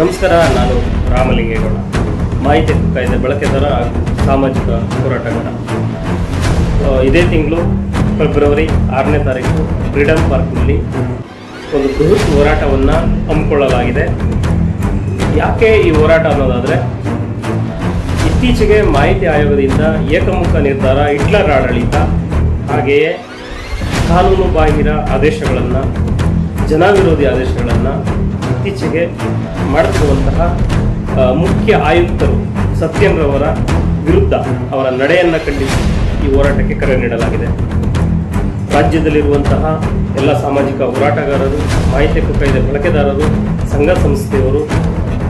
ನಮಸ್ಕಾರ, ನಾನು ರಾಮಲಿಂಗೇಗೌಡ. ಮಾಹಿತಿ ಕಾಯ್ದೆ ಬಳಕೆದಾರ ಸಾಮಾಜಿಕ ಹೋರಾಟಗಾರ. ಇದೇ ತಿಂಗಳು ಫೆಬ್ರವರಿ ಆರನೇ ತಾರೀಕು ಫ್ರೀಡಮ್ ಪಾರ್ಕ್ನಲ್ಲಿ ಒಂದು ಬೃಹತ್ ಹೋರಾಟವನ್ನು ಹಮ್ಮಿಕೊಳ್ಳಲಾಗಿದೆ. ಯಾಕೆ ಈ ಹೋರಾಟ ಅನ್ನೋದಾದರೆ, ಇತ್ತೀಚೆಗೆ ಮಾಹಿತಿ ಆಯೋಗದಿಂದ ಏಕಮುಖ ನಿರ್ಧಾರ ಹಿಟ್ಲರ್ ಆಡಳಿತ ಹಾಗೆಯೇ ಕಾನೂನು ಬಾಹಿರ ಆದೇಶಗಳನ್ನು, ಜನವಿರೋಧಿ ಆದೇಶಗಳನ್ನು ಇತ್ತೀಚೆಗೆ ಮಾಡುತ್ತಿರುವಂತಹ ಮುಖ್ಯ ಆಯುಕ್ತರು ಸತ್ಯೇಂದ್ರವರ ವಿರುದ್ಧ ಅವರ ನಡೆಯನ್ನು ಖಂಡಿಸಿ ಈ ಹೋರಾಟಕ್ಕೆ ಕರೆ ನೀಡಲಾಗಿದೆ. ರಾಜ್ಯದಲ್ಲಿರುವಂತಹ ಎಲ್ಲ ಸಾಮಾಜಿಕ ಹೋರಾಟಗಾರರು, ಮಾಹಿತಿ ಹಕ್ಕು ಕಾಯ್ದೆ ಬಳಕೆದಾರರು, ಸಂಘ ಸಂಸ್ಥೆಯವರು,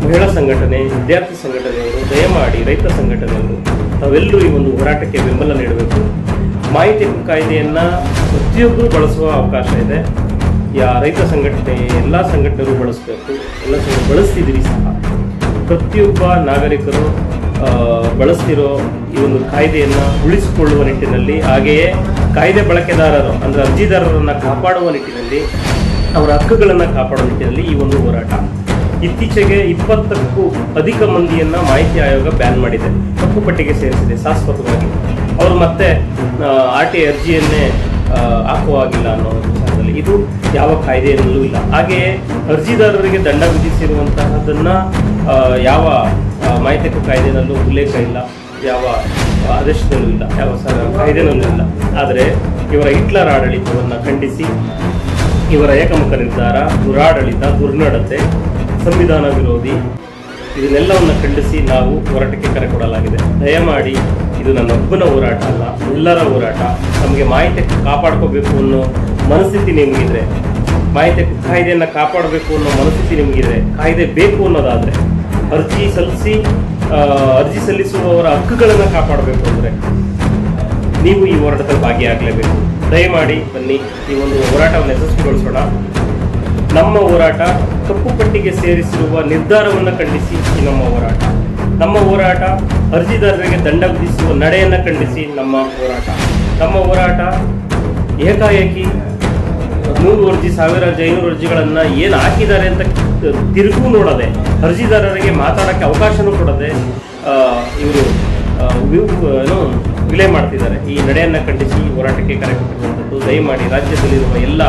ಮಹಿಳಾ ಸಂಘಟನೆ, ವಿದ್ಯಾರ್ಥಿ ಸಂಘಟನೆಯವರು, ದಯಮಾಡಿ ರೈತ ಸಂಘಟನೆಯವರು, ತಾವೆಲ್ಲರೂ ಈ ಒಂದು ಹೋರಾಟಕ್ಕೆ ಬೆಂಬಲ ನೀಡಬೇಕು. ಮಾಹಿತಿ ಹಕ್ಕು ಕಾಯ್ದೆಯನ್ನು ಪ್ರತಿಯೊಬ್ಬರೂ ಬಳಸುವ ಅವಕಾಶ ಇದೆ. ಯಾ ರೈತ ಸಂಘಟನೆ ಎಲ್ಲ ಸಂಘಟನೆಗಳು ಬಳಸಬೇಕು, ಎಲ್ಲ ಸಂಘ ಬಳಸ್ತಿದ್ದೀರಿ ಸಹ. ಪ್ರತಿಯೊಬ್ಬ ನಾಗರಿಕರು ಬಳಸ್ತಿರೋ ಈ ಒಂದು ಕಾಯ್ದೆಯನ್ನು ಉಳಿಸಿಕೊಳ್ಳುವ ನಿಟ್ಟಿನಲ್ಲಿ, ಹಾಗೆಯೇ ಕಾಯ್ದೆ ಬಳಕೆದಾರರು, ಅಂದರೆ ಅರ್ಜಿದಾರರನ್ನು ಕಾಪಾಡುವ ನಿಟ್ಟಿನಲ್ಲಿ, ಅವರ ಹಕ್ಕುಗಳನ್ನು ಕಾಪಾಡುವ ನಿಟ್ಟಿನಲ್ಲಿ ಈ ಒಂದು ಹೋರಾಟ. ಇತ್ತೀಚೆಗೆ ಇಪ್ಪತ್ತಕ್ಕೂ ಅಧಿಕ ಮಂದಿಯನ್ನು ಮಾಹಿತಿ ಆಯೋಗ ಬ್ಯಾನ್ ಮಾಡಿದೆ. ಕಪ್ಪು ಪಟ್ಟಿಗೆ ಸೇರಿಸಿದೆ, ಶಾಶ್ವತವಾಗಿ. ಅವರು ಮತ್ತೆ ಆರ್ ಟಿ ಅರ್ಜಿಯನ್ನೇ ಹಾಕುವಾಗಿಲ್ಲ ಅನ್ನೋ ಇದು ಯಾವ ಕಾಯ್ದೆಯಲ್ಲೂ ಇಲ್ಲ. ಹಾಗೆಯೇ ಅರ್ಜಿದಾರರಿಗೆ ದಂಡ ವಿಧಿಸಿರುವಂತಹದನ್ನು ಯಾವ ಮಾಹಿತಿ ಕಾಯ್ದೆನಲ್ಲೂ ಉಲ್ಲೇಖ ಇಲ್ಲ. ಯಾವ ಆದೇಶದಲ್ಲೂ ಇಲ್ಲ. ಯಾವ ಕಾಯ್ದೆನಲ್ಲೂ ಇಲ್ಲ. ಆದರೆ ಇವರ ಹಿಟ್ಲರ್ ಆಡಳಿತವನ್ನು ಖಂಡಿಸಿ, ಇವರ ಏಕಮುಖ ನಿರ್ಧಾರ ದುರಾಡಳಿತ, ದುರ್ನಡತೆ, ಸಂವಿಧಾನ ವಿರೋಧಿ ಇದನ್ನೆಲ್ಲವನ್ನು ಖಂಡಿಸಿ ನಾವು ಹೋರಾಟಕ್ಕೆ ಕರೆ ಕೊಡಲಾಗಿದೆ. ದಯಮಾಡಿ ಇದು ನನ್ನ ಒಬ್ಬನ ಹೋರಾಟ ಅಲ್ಲ, ಎಲ್ಲರ ಹೋರಾಟ. ನಮಗೆ ಮಾಹಿತಿ ಕಾಪಾಡ್ಕೋಬೇಕು ಅನ್ನೋ ಮನಸ್ಥಿತಿ ನಿಮಗಿದ್ರೆ, ಮಾಹಿತಿ ಕಾಯ್ದೆಯನ್ನು ಕಾಪಾಡಬೇಕು ಅನ್ನೋ ಮನಸ್ಥಿತಿ ನಿಮಗಿದ್ರೆ, ಕಾಯ್ದೆ ಬೇಕು ಅನ್ನೋದಾದರೆ, ಅರ್ಜಿ ಸಲ್ಲಿಸಿ ಅರ್ಜಿ ಸಲ್ಲಿಸುವವರ ಹಕ್ಕುಗಳನ್ನು ಕಾಪಾಡಬೇಕು ಅಂದರೆ ನೀವು ಈ ಹೋರಾಟದಲ್ಲಿ ಭಾಗಿಯಾಗಲೇಬೇಕು. ದಯಮಾಡಿ ಬನ್ನಿ, ಈ ಒಂದು ಹೋರಾಟವನ್ನು ಯಶಸ್ವಿಗೊಳಿಸೋಣ. ನಮ್ಮ ಹೋರಾಟ ಕಪ್ಪು ಪಟ್ಟಿಗೆ ಸೇರಿಸಿರುವ ನಿರ್ಧಾರವನ್ನು ಖಂಡಿಸಿ ನಮ್ಮ ಹೋರಾಟ. ನಮ್ಮ ಹೋರಾಟ ಅರ್ಜಿದಾರರಿಗೆ ದಂಡ ವಿಧಿಸುವ ನಡೆಯನ್ನು ಖಂಡಿಸಿ ನಮ್ಮ ಹೋರಾಟ. ನಮ್ಮ ಹೋರಾಟ ಏಕಾಏಕಿ ನೂರು ಅರ್ಜಿ ಸಾವಿರ ಅರ್ಜಿ ಐನೂರು ಅರ್ಜಿಗಳನ್ನು ಏನು ಹಾಕಿದ್ದಾರೆ ಅಂತ ತಿರುಗೂ ನೋಡದೆ, ಅರ್ಜಿದಾರರಿಗೆ ಮಾತಾಡೋಕ್ಕೆ ಅವಕಾಶನೂ ಕೊಡದೆ ಇವರು ಏನು, ವಿಲೇ ಮಾಡ್ತಿದ್ದಾರೆ. ಈ ನಡೆಯನ್ನು ಖಂಡಿಸಿ ಹೋರಾಟಕ್ಕೆ ಕರೆ ಕೊಟ್ಟಿರುವಂಥದ್ದು, ದಯಮಾಡಿ ರಾಜ್ಯದಲ್ಲಿರುವ ಎಲ್ಲ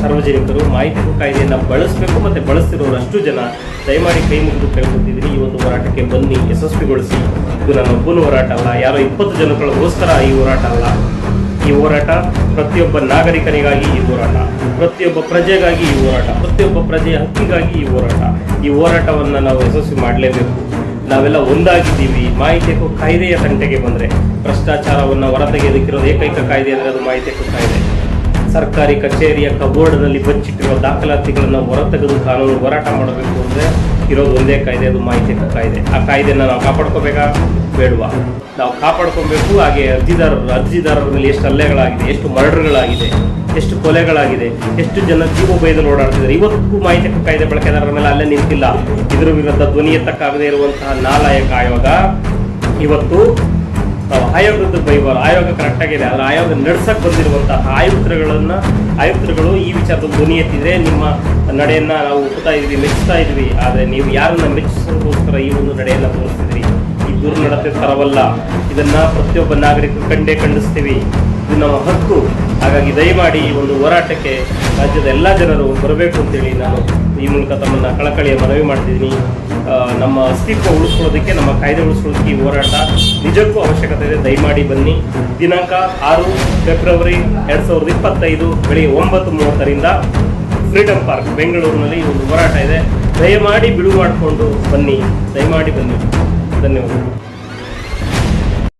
ಸಾರ್ವಜನಿಕರು ಮಾಹಿತಿ ಕಾಯ್ದೆಯನ್ನು ಬಳಸಬೇಕು ಮತ್ತು ಬಳಸ್ತಿರೋರಷ್ಟು ಜನ ದಯಮಾಡಿ ಕೈ ಮುಗಿದು ಕೈ ಈ ಒಂದು ಹೋರಾಟಕ್ಕೆ ಬನ್ನಿ, ಯಶಸ್ವಿಗೊಳಿಸಿ. ಇದು ನನ್ನ ಒಬ್ಬನ ಹೋರಾಟ ಅಲ್ಲ, ಯಾರೋ ಇಪ್ಪತ್ತು ಜನಗಳಿಗೋಸ್ಕರ ಈ ಹೋರಾಟ ಅಲ್ಲ. ಈ ಹೋರಾಟ ಪ್ರತಿಯೊಬ್ಬ ನಾಗರಿಕನಿಗಾಗಿ ಈ ಹೋರಾಟ, ಪ್ರತಿಯೊಬ್ಬ ಪ್ರಜೆಗಾಗಿ ಈ ಹೋರಾಟ, ಪ್ರತಿಯೊಬ್ಬ ಪ್ರಜೆಯ ಹಕ್ಕಿಗಾಗಿ ಈ ಹೋರಾಟ. ಈ ಹೋರಾಟವನ್ನು ನಾವು ಯಶಸ್ವಿ ಮಾಡಲೇಬೇಕು. ನಾವೆಲ್ಲ ಒಂದಾಗಿದ್ದೀವಿ. ಮಾಹಿತಿ ಕಾಯ್ದೆಯ ತಂಟೆಗೆ ಬಂದರೆ, ಭ್ರಷ್ಟಾಚಾರವನ್ನು ಹೊರತೆಗೆದಕ್ಕಿರೋದು ಏಕೈಕ ಕಾಯ್ದೆ ಅಂದರೆ ಅದು ಮಾಹಿತಿ ಕಾಯ್ದೆ. ಸರ್ಕಾರಿ ಕಚೇರಿಯ ಕಬೋರ್ಡ್ನಲ್ಲಿ ಬಚ್ಚಿಟ್ಟಿರುವ ದಾಖಲಾತಿಗಳನ್ನು ಹೊರತೆಗೆದು ಕಾನೂನು ಹೋರಾಟ ಮಾಡಬೇಕು ಅಂದರೆ ಇರೋದು ಒಂದೇ ಕಾಯ್ದೆ, ಅದು ಮಾಹಿತಿ ಕಾಯ್ದೆ. ಆ ಕಾಯ್ದೆಯನ್ನು ನಾವು ಕಾಪಾಡ್ಕೋಬೇಕಾ? ಬೇಡವಾ? ನಾವು ಕಾಪಾಡ್ಕೊಬೇಕು, ಹಾಗೆ ಅರ್ಜಿದಾರರು ಅರ್ಜಿದಾರರ ಮೇಲೆ ಎಷ್ಟು ಹಲ್ಲೆಗಳಾಗಿದೆ, ಎಷ್ಟು ಮರ್ಡರ್ಗಳಾಗಿದೆ, ಎಷ್ಟು ಕೊಲೆಗಳಾಗಿದೆ, ಎಷ್ಟು ಜನ ಜೀವ ಭಯದಲ್ಲಿ ಓಡಾಡ್ತಿದ್ದಾರೆ. ಇವತ್ತು ಮಾಹಿತಿ ಕಾಯ್ದೆ ಬಳಕೆದಾರರ ಮೇಲೆ ಅಲ್ಲೇ ನಿಂತಿಲ್ಲ. ಇದರ ವಿರುದ್ಧ ಧ್ವನಿ ಎತ್ತಕ್ಕಾಗದೇ ಇರುವಂತಹ ನಾಲಾಯಕ ಆಯೋಗ ಇವತ್ತು ಆಯೋಗದ ಬೈಬಾರ ಆಯೋಗ ಕರೆಕ್ಟ್ ಆಗಿದೆ. ಆದರೆ ಆಯೋಗ ನಡ್ಸಕ್ ಬಂದಿರುವಂತಹ ಆಯುಕ್ತರುಗಳನ್ನ, ಆಯುಕ್ತರುಗಳು ಈ ವಿಚಾರದ ಧ್ವನಿ ಎತ್ತಿದ್ರೆ ನಿಮ್ಮ ನಡೆಯನ್ನ ನಾವು ಒಪ್ಪುತ್ತಾ ಇದ್ವಿ ಮೆಚ್ಚುತ್ತಾ ಇದ್ವಿ. ಆದರೆ ನೀವು ಯಾರನ್ನ ಮೆಚ್ಚಿಸೋದಕ್ಕೋಸ್ಕರ ಈ ಒಂದು ನಡೆಯನ್ನ ತೋರಿಸಿದ್ರಿ ಈ ದುರ್ನಡತೆ ತರವಲ್ಲ. ಇದನ್ನ ಪ್ರತಿಯೊಬ್ಬ ನಾಗರಿಕರು ಕಂಡೇ ಖಂಡಿಸ್ತೀವಿ. ಇದು ನಮ್ಮ ಹಕ್ಕು. ಹಾಗಾಗಿ ದಯಮಾಡಿ ಈ ಒಂದು ಹೋರಾಟಕ್ಕೆ ರಾಜ್ಯದ ಎಲ್ಲ ಜನರು ಬರಬೇಕು ಅಂತೇಳಿ ನಾನು ಈ ಮೂಲಕ ತಮ್ಮನ್ನು ಕಳಕಳಿಯ ಮನವಿ ಮಾಡ್ತಿದ್ದೀನಿ. ನಮ್ಮ ಅಸ್ತಿತ್ವ ಉಳಿಸ್ಕೊಳ್ಳೋದಕ್ಕೆ, ನಮ್ಮ ಕಾಯ್ದೆ ಉಳಿಸ್ಕೊಳ್ಳೋದಕ್ಕೆ ಈ ಹೋರಾಟ ನಿಜಕ್ಕೂ ಅವಶ್ಯಕತೆ ಇದೆ. ದಯಮಾಡಿ ಬನ್ನಿ. ದಿನಾಂಕ ಆರು ಫೆಬ್ರವರಿ ಎರಡು ಸಾವಿರದ ಇಪ್ಪತ್ತೈದು ಬೆಳಿಗ್ಗೆ ಒಂಬತ್ತು ಮೂವತ್ತರಿಂದ ಫ್ರೀಡಮ್ ಪಾರ್ಕ್, ಬೆಂಗಳೂರಿನಲ್ಲಿ ಈ ಒಂದು ಹೋರಾಟ ಇದೆ. ದಯಮಾಡಿ ಬಿಡುವು ಮಾಡಿಕೊಂಡು ಬನ್ನಿ. ದಯಮಾಡಿ ಬನ್ನಿ. ಧನ್ಯವಾದಗಳು.